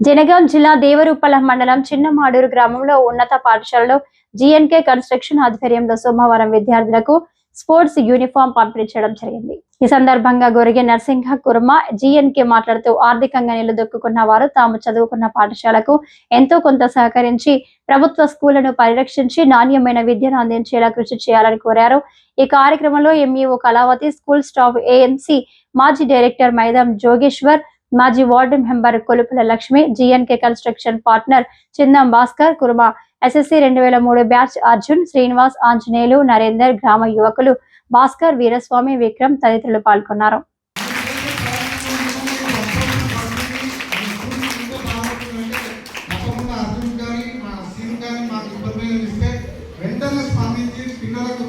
జనగాం జిల్లా దేవరూపల మండలం చిన్నమాడూరు గ్రామంలో ఉన్నత పాఠశాలలో జిఎన్కే కన్స్ట్రక్షన్ ఆధ్వర్యంలో సోమవారం విద్యార్థులకు స్పోర్ట్స్ యూనిఫామ్ పంపిణీ చేయడం జరిగింది. ఈ సందర్భంగా గొరిగే నరసింహ కుర్మ జిఎన్కే మాట్లాడుతూ ఆర్థికంగా నిలదొక్కున్న వారు తాము చదువుకున్న పాఠశాలకు ఎంతో కొంత సహకరించి ప్రభుత్వ స్కూళ్ళను పరిరక్షించి నాణ్యమైన విద్యను అందించేలా కృషి చేయాలని కోరారు. ఈ కార్యక్రమంలో MEO Kalavathi school staff AMC మాజీ డైరెక్టర్ మైదం జోగేశ్వర్ మాజీ ward member Kolupula Lakshmi GNK construction partner Chindam Bhaskar Kurma SSC రెండు వేల మూడు బ్యాచ్ అర్జున్ శ్రీనివాస్ ఆంజనేయులు నరేందర్ గ్రామ యువకులు భాస్కర్ వీరస్వామి విక్రమ్ తదితరులు పాల్గొన్నారు.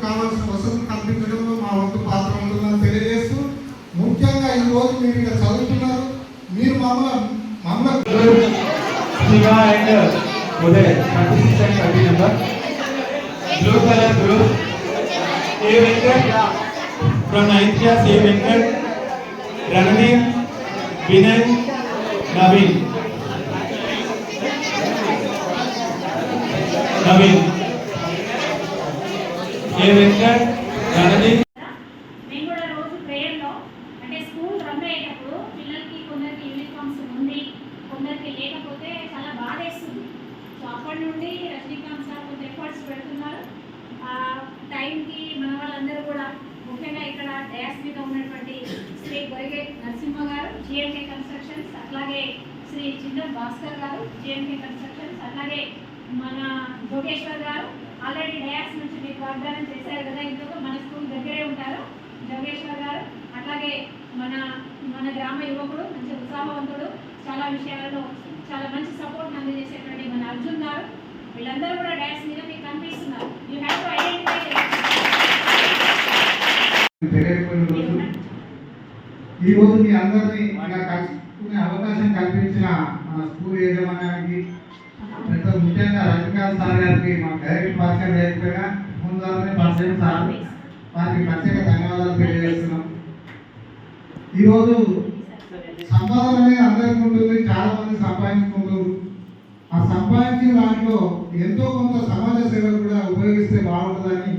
కావాల్సిన వసతులు కల్పించడంలో మా వంతు పాత్ర ఉంటుందని తెలియజేస్తూ ముఖ్యంగా ఈ రోజు మీరు Shiva and Uday, 36 and 30 number. Blue color group. A Venkat from 9th class A Venkat. Ranveer, Vinay, Naveen. Naveen. A Venkat, Ranveer. నుండి రజనీకాంత్ సార్ కొంత ఎఫర్ట్స్ పెడుతున్నారు. ఆ టైంకి మన వాళ్ళందరూ కూడా ముఖ్యంగా ఇక్కడ డయాస్ మీద ఉన్నటువంటి శ్రీ గొరిగే నరసింహ గారు జిఎంకే కన్స్ట్రక్షన్స్ అట్లాగే శ్రీ చిన్న భాస్కర్ గారు జిఎంకే కన్స్ట్రక్షన్స్ అట్లాగే మన జోగేశ్వర్ గారు ఆల్రెడీ డయాస్ నుంచి మీకు వాగ్దానం చేశారు కదా ఇంకొక మన స్కూల్ దగ్గరే ఉంటారు జోగేశ్వర్ గారు. అట్లాగే మన మన గ్రామ యువకుడు మంచి ఉత్సాహవంతుడు చాలా విషయాలలో చాలా మంచి సపోర్ట్ అందజేసేటువంటి మన అర్జున్ గారు. వీళ్ళందరూ కూడా డ్యాన్స్ మీద మీకు కనిపిస్తున్నారు. యూ హ్యావ్ టు ఐడెంటిఫై ఈ రోజు మీ అందరినీ ఇలా కలుసుకునే అవకాశం కల్పించిన మన స్కూల్ యాజమాన్యానికి పెద్ద ముఖ్యంగా రజనీకాంత్ సార్ గారికి మా డైరెక్ట్ పరిచయం లేకపోయినా ముందుగానే పరిచయం సార్ వారికి ప్రత్యేక ధన్యవాదాలు తెలియజేస్తున్నాం. ఈరోజు సంపాదన అనేది అందరికీ ఉంటుంది చాలా మంది సంపాదించుకుంటారు. ఆ సంపాదించిన దాంట్లో ఎంతో కొంత సమాజ సేవలు కూడా ఉపయోగిస్తే బాగుంటుందని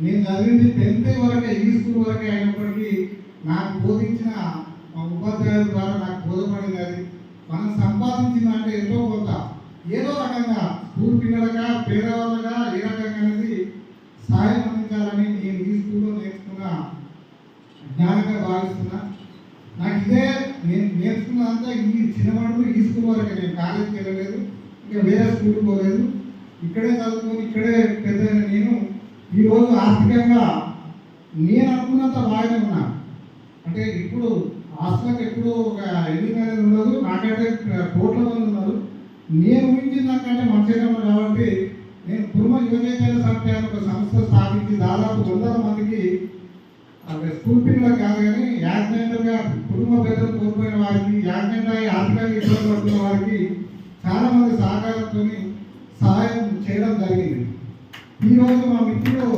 నేను చదివింది టెన్త్ వరకే ఈ స్కూల్ వరకే అయినప్పటికీ నాకు బోధించిన మా ఉపాధ్యాయుల ద్వారా నాకు బోధపడింది అది. మనం సంపాదించింది అంటే ఎంతో కొంత. ఏదో రకంగా స్కూల్ పిల్లలుగా పేదవాళ్ళగా ఏ రకంగా అనేది సహాయం అందించాలని నేను ఈ స్కూల్లో నేర్చుకున్న జ్ఞానంగా భావిస్తున్నా. నాకు ఇదే నేను నేర్చుకున్నదంతా ఈ చిన్నవాడు ఈ స్కూల్ వరకే. నేను కాలేజీకి వెళ్ళలేదు ఇంకా వేరే స్కూల్కి పోలేదు. ఇక్కడే చదువుకుని ఇక్కడే పెద్ద నేను ఈరోజు ఆర్థికంగా నేను అనుకున్నంత బాగానే ఉన్నా. అంటే ఇప్పుడు హాస్టల్కి ఎప్పుడు ఒక ఎన్ని అనేది ఉండదు నాకంటే కోట్ల మంది ఉన్నారు. నేను ఊహించిన దానికంటే మంచిగా కాబట్టి నేను కుటుంబ యువజన సంస్థ ఒక సంస్థ స్థాపించి దాదాపు వందల మందికి అక్కడ స్కూల్ పిల్లలకు కాదు కానీ యాక్సిడెంటల్గా కుటుంబ పెద్దలు కోల్పోయిన వారికి యాక్సిడెంట్ ఆర్థికంగా ఇబ్బంది పడుతున్న వారికి చాలామంది సహకారంతో సహాయం చేయడం జరిగింది ఈరోజు మా మిత్రుడు.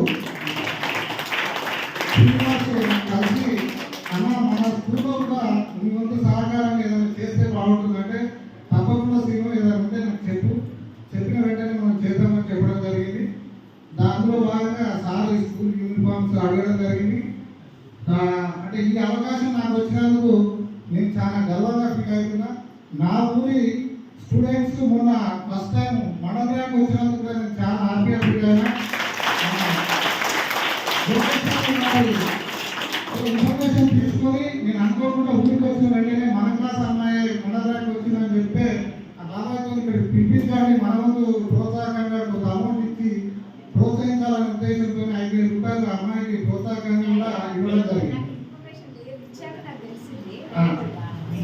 శ్రీనివాస్ కలిసి అన్న మన స్కూల్లో కూడా మీ వంతు సహకారం ఏదైనా చేస్తే బాగుంటుందంటే తప్పకుండా శ్రీను ఏదైనా ఉంటే నాకు చెప్పు. చెప్పిన వెంటనే మనం చేద్దామని చెప్పడం జరిగింది. దాంట్లో భాగంగా సార్ ఈ స్కూల్ యూనిఫామ్స్ అడగడం జరిగింది. అంటే ఈ అవకాశం నాకు వచ్చినందుకు నేను చాలా గర్వంగా ఫీల్ అవుతున్నా. నా ఊరి స్టూడెంట్స్ మొన్న ఫస్ట్ టైం మన ర్యాంక్ వచ్చినందుకు నేను చాలా హ్యాపీగా ఫీల్ అయినా. ఇన్ఫర్మేషన్ తీసుకొని నేను అనుకోకుండా ఊరికి వచ్చిన వెంటనే మన క్లాస్ అమ్మాయి మండల వచ్చిందని చెప్తే ఆ బాబాయ్తో ఇక్కడ పిలిపించాలి మన ప్రోత్సాహం ప్రోత్సాహకంగా కొంత అమౌంట్ ఇచ్చి ప్రోత్సహించాలనే ఉద్దేశంతో ఐదు వేల రూపాయలు ఆ అమ్మాయికి ప్రోత్సాహకంగా కూడా ఇవ్వడం జరిగింది ఇచ్చాక నాకు తెలిసింది ఆ,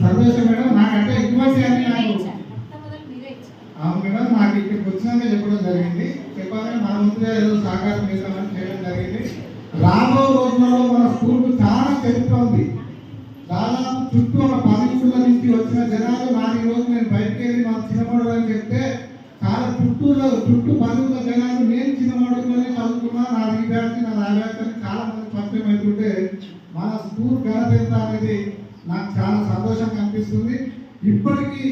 సర్వేశ్వర మేడం నాకంటే ఇటువంటి అని నాకు మొట్టమొదటి మీరే ఇచ్చారు అవును మేడం నాకు ఇక్కడికి వచ్చినాక చెప్పడం జరిగింది. చెప్పాలని మన ముందుగా ఏదో సహకారం చేద్దామని చేయడం జరిగింది. రాబో రోజులలో మన స్కూల్కు చాలా చరిత్ర ఉంది. దాదాపు చుట్టూ మన పది నుంచి వచ్చిన జనాలు నాకు ఈ రోజు నేను బయటకు వెళ్ళి మా చిన్నమడు అని చెప్తే చాలా చుట్టూలో చుట్టూ పది జనాలు నేను చిన్నమడులోనే చదువుకున్నా నా ఈ నా ఆ చాలా మంది పరిచయం అవుతుంటే మన స్కూల్ ఘనత ఎంత అనేది నాకు చాలా సంతోషంగా అనిపిస్తుంది. ఇప్పటికీ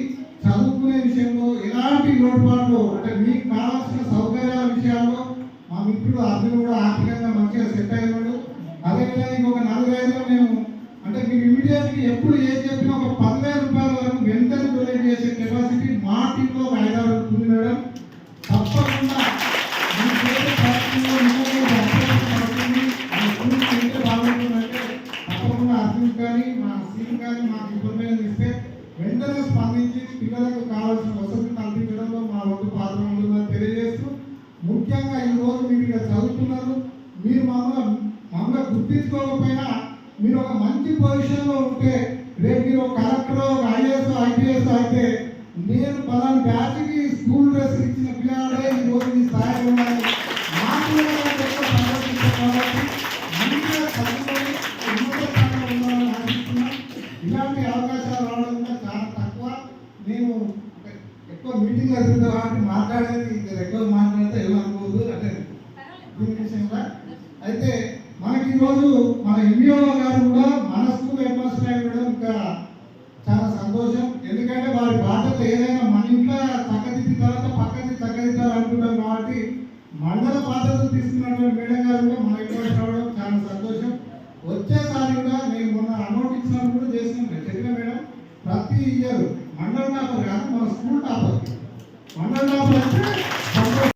అంటే మీకు కావాల్సిన సౌకర్యాల విషయాల్లో మా మిత్రుడు అర్థం కూడా ఆర్థికంగా మంచిగా సెట్ అయ్యాడు అదేవిధంగా ఇంకొక నలభై ఐదులో మేము అంటే మీరు ఇమీడియట్గా ఎప్పుడు ఏం చెప్పినా ఒక పదివేల రూపాయల వరకు వెంటనే డొనేట్ చేసే కెపాసిటీ మా టీంలో ఒక ఐదారు ఉంది మేడం. తప్పకుండా మా సీఎం కానీ మాకు ఇన్ఫర్మేషన్ ఇస్తే వెంటనే స్పందించి పిల్లలకు కావాల్సిన వసతులు కల్పించడం ముఖ్యంగా ఈరోజు మీరు ఇక్కడ చదువుతున్నారు. మీరు మమ్మల్ని మమ్మల్ని గుర్తించుకోకపోయినా మీరు ఒక మంచి పొజిషన్లో ఉంటే రేపు మీరు ఒక కలెక్టర్ ఒక ఐఏఎస్ ఐపీఎస్ అయితే నేను పలాని బ్యాచ్కి స్కూల్ డ్రెస్ ఇచ్చిన పిల్లలే ఈరోజు మీ ఈ స్థాయిలో ఉన్నారు నాకు మంచిగా చదువుకొని ఉన్నత స్థాయిలో ఉండాలని ఆశిస్తున్నాం. ఇలాంటి అవకాశాలు రావడం కూడా చాలా తక్కువ. నేను ఎక్కువ మీటింగ్ అవుతుంది కాబట్టి మాట్లాడేది ఇంకా ఎక్కువ మాట్లాడేది అయితే మనకి ఈరోజు మన ఎంఈఓ గారు కూడా మన స్కూల్ హెడ్ ఇంకా చాలా సంతోషం. ఎందుకంటే వారి బాధ్యత ఏదైనా మన ఇంట్లో చక్కదిద్దిన తర్వాత పక్కది చక్కదిద్దాలి అనుకుంటాం కాబట్టి మండల బాధ్యత తీసుకున్నటువంటి మేడం గారు కూడా మన ఇంట్లో రావడం చాలా సంతోషం. వచ్చేసారి కూడా నేను మొన్న అమౌంట్ ఇచ్చినప్పుడు కూడా చేసినాం చెప్పిన మేడం ప్రతి ఇయర్ మండల టాపర్ కాదు మన స్కూల్ టాపర్ మండల టాపర్ అంటే